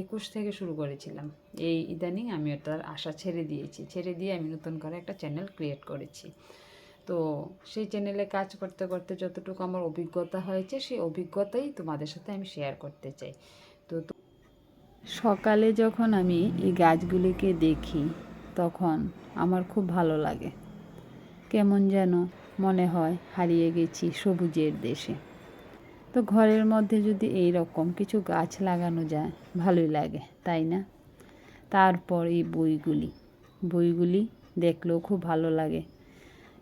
একুশ থেকে শুরু করেছিলাম। এই ইদানিং আমি ওটার আশা ছেড়ে দিয়েছি। ছেড়ে দিয়ে আমি নতুন করে একটা চ্যানেল ক্রিয়েট করেছি। তো সেই চ্যানেলে কাজ করতে করতে যতটুকু আমার অভিজ্ঞতা হয়েছে, সেই অভিজ্ঞতাই তোমাদের সাথে আমি শেয়ার করতে চাই। তো সকালে যখন আমি এই গাছগুলিকে দেখি, তখন আমার খুব ভালো লাগে। কেমন যেন মনে হয় হারিয়ে গেছি সবুজের দেশে। তো ঘরের মধ্যে যদি এই রকম কিছু গাছ লাগানো যায়, ভালোই লাগে, তাই না? তারপর এই বইগুলি বইগুলি দেখলেও খুব ভালো লাগে।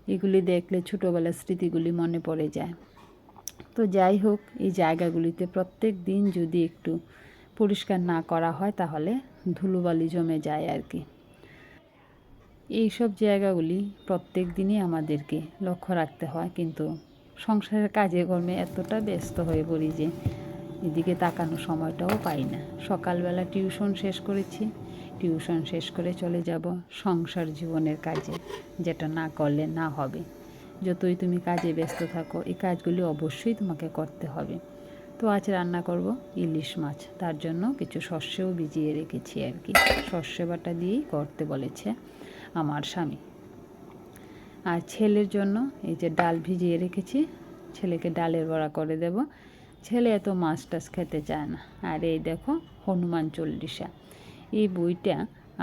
এগুলি দেখলে ছোটোবেলার স্মৃতিগুলি মনে পড়ে যায়। তো যাই হোক, এই জায়গাগুলিতে প্রত্যেক দিন যদি একটু পরিষ্কার না করা হয়, তাহলে ধুলোবালি জমে যায় আর কি। এইসব জায়গাগুলি প্রত্যেক দিনই আমাদেরকে লক্ষ্য রাখতে হয়, কিন্তু সংসারের কাজে কর্মে এতটা ব্যস্ত হয়ে পড়ি যে এদিকে তাকানোর সময়টাও পাই না। সকালবেলা টিউশন শেষ করেছি। টিউশন শেষ করে চলে যাব সংসার জীবনের কাজে, যেটা না করলে না হবে। যতই তুমি কাজে ব্যস্ত থাকো, এই কাজগুলি অবশ্যই তোমাকে করতে হবে। তো আজ রান্না করব ইলিশ মাছ। তার জন্য কিছু শস্যও ভিজিয়ে রেখেছি আর কি। শস্য বাটা দিয়েই করতে বলেছে আমার স্বামী। আর ছেলের জন্য এই যে ডাল ভিজিয়ে রেখেছি, ছেলেকে ডালের বড়া করে দেব। ছেলে এত মাছ টাছ খেতে চায় না। আর এই দেখো হনুমান চল্লিশা। এই বইটা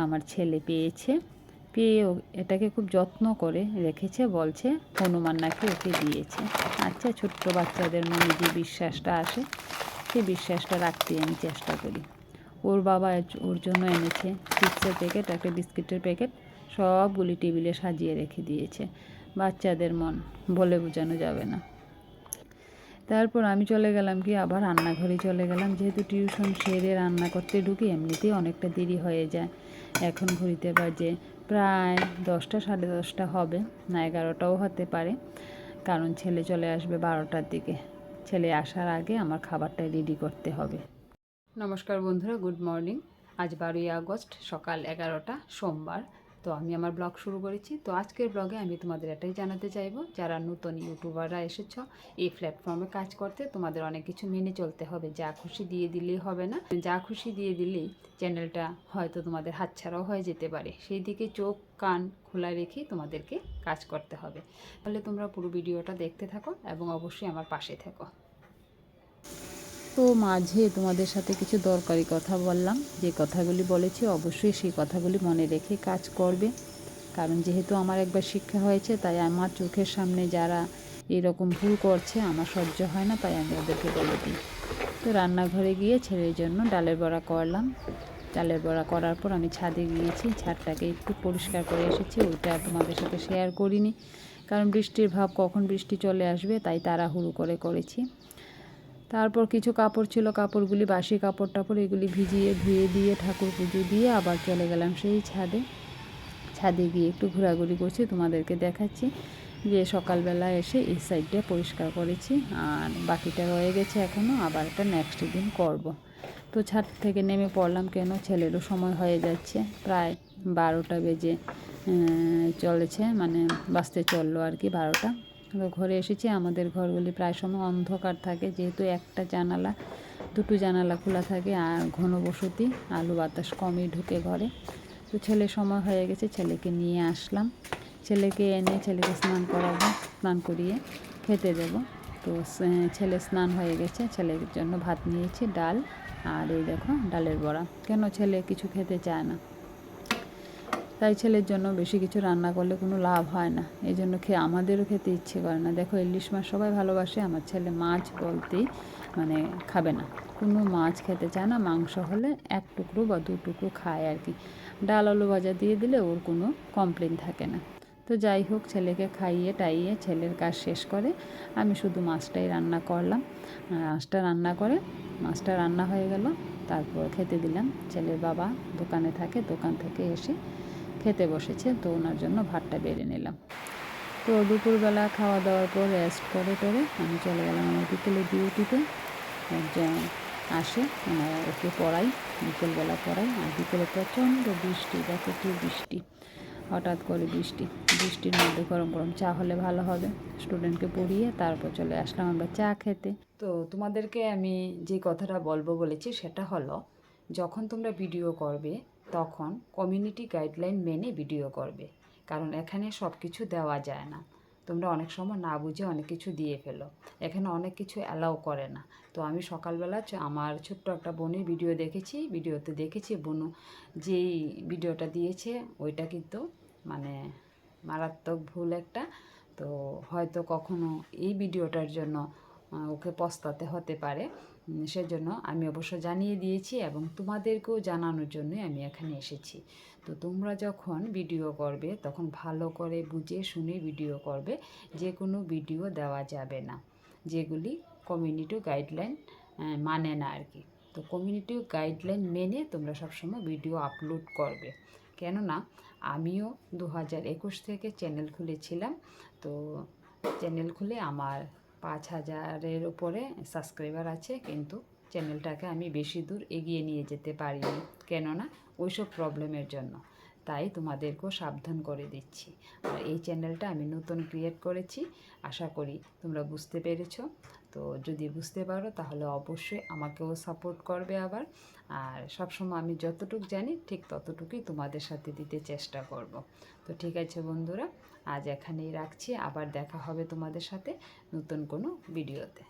আমার ছেলে পেয়েছে। পেয়ে এটাকে খুব যত্ন করে রেখেছে, বলছে হনুমান নাকি ওকে দিয়েছে। আচ্ছা ছোট্ট বাচ্চাদের মনে যে বিশ্বাসটা আসে সেই বিশ্বাসটা রাখতে আমি চেষ্টা করি। ওর বাবা ওর জন্য এনেছে, চিপসের প্যাকেট, একটা বিস্কিটের প্যাকেট। সবগুলি টেবিলে সাজিয়ে রেখে দিয়েছে। বাচ্চাদের মন বলে বোঝানো যাবে না। তারপর আমি চলে গেলাম কি, আবার রান্নাঘরে চলে গেলাম। যেহেতু টিউশন সেরে রান্না করতে ঢুকি, এমনিতেই অনেকটা দেরি হয়ে যায়। এখন ঘড়িতে বাজে প্রায় দশটা, সাড়ে দশটা হবে, না এগারোটাও হতে পারে। কারণ ছেলে চলে আসবে বারোটার দিকে। ছেলে আসার আগে আমার খাবারটা রেডি করতে হবে। নমস্কার বন্ধুরা, গুড মর্নিং। আজ বারোই আগস্ট, সকাল এগারোটা, সোমবার। তো আমি আমার ব্লগ শুরু করেছি। তো আজকের ব্লগে আমি তোমাদের এটাই জানাতে চাইব, যারা নতুন ইউটিউবাররা এসেছ, এই প্ল্যাটফর্মে কাজ করতে তোমাদের অনেক কিছু মেনে চলতে হবে। যা খুশি দিয়ে দিলেই হবে না। যা খুশি দিয়ে দিলেই চ্যানেলটা হয়তো তোমাদের হাতছাড়াও হয়ে যেতে পারে। সেই দিকে চোখ, কান খোলা রেখে তোমাদেরকে কাজ করতে হবে। তাহলে তোমরা পুরো ভিডিওটা দেখতে থাকো এবং অবশ্যই আমার পাশে থেকো। তো মাঝে তোমাদের সাথে কিছু দরকারি কথা বললাম। যে কথাগুলি বলেছি, অবশ্যই সেই কথাগুলি মনে রেখে কাজ করবে। কারণ যেহেতু আমার একবার শিক্ষা হয়েছে, তাই আমার চোখের সামনে যারা এরকম ভুল করছে, আমার সহ্য হয় না, তাই আমি ওদেরকে বলে দিই। তো রান্নাঘরে গিয়ে ছেলের জন্য ডালের বড়া করলাম। ডালের বড়া করার পর আমি ছাদে গিয়েছি, ছাদটাকে একটু পরিষ্কার করে এসেছি, ওইটা তোমাদের সাথে শেয়ার করিনি। কারণ বৃষ্টির ভাব, কখন বৃষ্টি চলে আসবে, তাই তারা তাড়াহুড়ো করে করেছি। তারপর কিছু কাপড় ছিল, কাপড়গুলি বাসি কাপড় টাপড় এগুলি ভিজিয়ে ধুয়ে দিয়ে ঠাকুর পুজো দিয়ে আবার চলে গেলাম সেই ছাদে। ছাদে গিয়ে একটু ঘোরাঘুরি করছি, তোমাদেরকে দেখাচ্ছি যে সকালবেলা এসে এই সাইডটা পরিষ্কার করেছি আর বাকিটা রয়ে গেছে এখনও আবার একটা নেক্সট দিন করব। তো ছাদ থেকে নেমে পড়লাম কেন? ছেলেরও সময় হয়ে যাচ্ছে, প্রায় বারোটা বেজে চলেছে মানে বাঁচতে চলল আর কি বারোটা। তো ঘরে এসেছি, আমাদের ঘরগুলি প্রায় সময় অন্ধকার থাকে, যেহেতু একটা জানালা, দুটো জানালা খোলা থাকে, আর ঘন বসতি, আলু বাতাস কমই ঢুকে ঘরে। তো ছেলে সময় হয়ে গেছে, ছেলেকে নিয়ে আসলাম। ছেলেকে এনে ছেলেকে স্নান করাবো, স্নান করিয়ে খেতে দেবো। তো ছেলে স্নান হয়ে গেছে, ছেলের জন্য ভাত নিয়েছি, ডাল, আর এই দেখো, ডালের বড়া। কেন ছেলে কিছু খেতে চায় না? তাই ছেলের জন্য বেশি কিছু রান্না করলে কোনো লাভ হয় না। এই জন্য খেয়ে আমাদেরও খেতে ইচ্ছে করে না। দেখো, ইলিশ মাছ সবাই ভালোবাসে, আমার ছেলে মাছ বলতেই মানে খাবে না। কোনো মাছ খেতে চায় না, মাংস হলে এক টুকরো বা দু টুকরো খায় আর কি। ডাল আলু ভাজা দিয়ে দিলে ওর কোনো কমপ্লেন থাকে না। তো যাই হোক, ছেলেকে খাইয়ে টাইয়ে ছেলের কাজ শেষ করে। আমি শুধু মাছটাই রান্না করলাম। মাছটা রান্না করে, মাছটা রান্না হয়ে গেল। তারপর খেতে দিলাম। ছেলের বাবা দোকানে থাকে, দোকান থেকে এসে খেতে বসেছে তো ওনার জন্য ভাতটা বেড়ে নিলাম। তো দুপুরবেলা খাওয়া দাওয়ার পর রেস্ট করে করে আমি চলে গেলাম আমার বিকেলে ডিউটিতে। একজন আসে ওকে পড়াই, বিকেলবেলা পড়াই, আর বিকেলে প্রচণ্ড বৃষ্টি দেখো কি বৃষ্টি, হঠাৎ করে বৃষ্টি। বৃষ্টির মধ্যে গরম গরম চা হলে ভালো হবে। স্টুডেন্টকে পড়িয়ে তারপর চলে আসলাম আমরা চা খেতে। তো তোমাদেরকে আমি যে কথাটা বলব বলেছি সেটা হলো, যখন তোমরা ভিডিও করবে তখন কমিউনিটি গাইডলাইন মেনে ভিডিও করবে। কারণ এখানে সব কিছু দেওয়া যায় না। তোমরা অনেক সময় না বুঝে অনেক কিছু দিয়ে ফেলো। এখানে অনেক কিছু অ্যালাউ করে না। তো আমি সকালবেলা আমার ছোট্ট একটা বোনের ভিডিও দেখেছি। ভিডিওতে দেখেছি বোনু যেই ভিডিওটা দিয়েছে, ওইটা কিন্তু মানে মারাত্মক ভুল একটা। তো হয়তো কখনো এই ভিডিওটার জন্য ওকে পস্তাতে হতে পারে। সেজন্য আমি অবশ্য জানিয়ে দিয়েছি এবং তোমাদেরকেও জানানোর জন্যই আমি এখানে এসেছি। তো তোমরা যখন ভিডিও করবে, তখন ভালো করে বুঝে শুনে ভিডিও করবে। যে কোনো ভিডিও দেওয়া যাবে না, যেগুলি কমিউনিটি গাইডলাইন মানে না আর কি। তো কমিউনিটি গাইডলাইন মেনে তোমরা সবসময় ভিডিও আপলোড করবে। কেননা, আমিও দু হাজার একুশ থেকে চ্যানেল খুলেছিলাম। তো চ্যানেল খুলে আমার পাঁচ হাজারের ওপরে সাবস্ক্রাইবার আছে, কিন্তু চ্যানেলটাকে আমি বেশি দূর এগিয়ে নিয়ে যেতে পারিনি। কেননা, ওইসব প্রবলেমের জন্য। তাই তোমাদেরকেও সাবধান করে দিচ্ছি। আর এই চ্যানেলটা আমি নতুন ক্রিয়েট করেছি। আশা করি তোমরা বুঝতে পেরেছ। তো যদি বুঝতে পারো তাহলে অবশ্যই আমাকেও সাপোর্ট করবে আবার। আর সবসময় আমি যতটুকু জানি ঠিক ততটুকুই তোমাদের সাথে দিতে চেষ্টা করব। তো ঠিক আছে বন্ধুরা, আজ এখানেই রাখছি। আবার দেখা হবে তোমাদের সাথে নতুন কোনো ভিডিওতে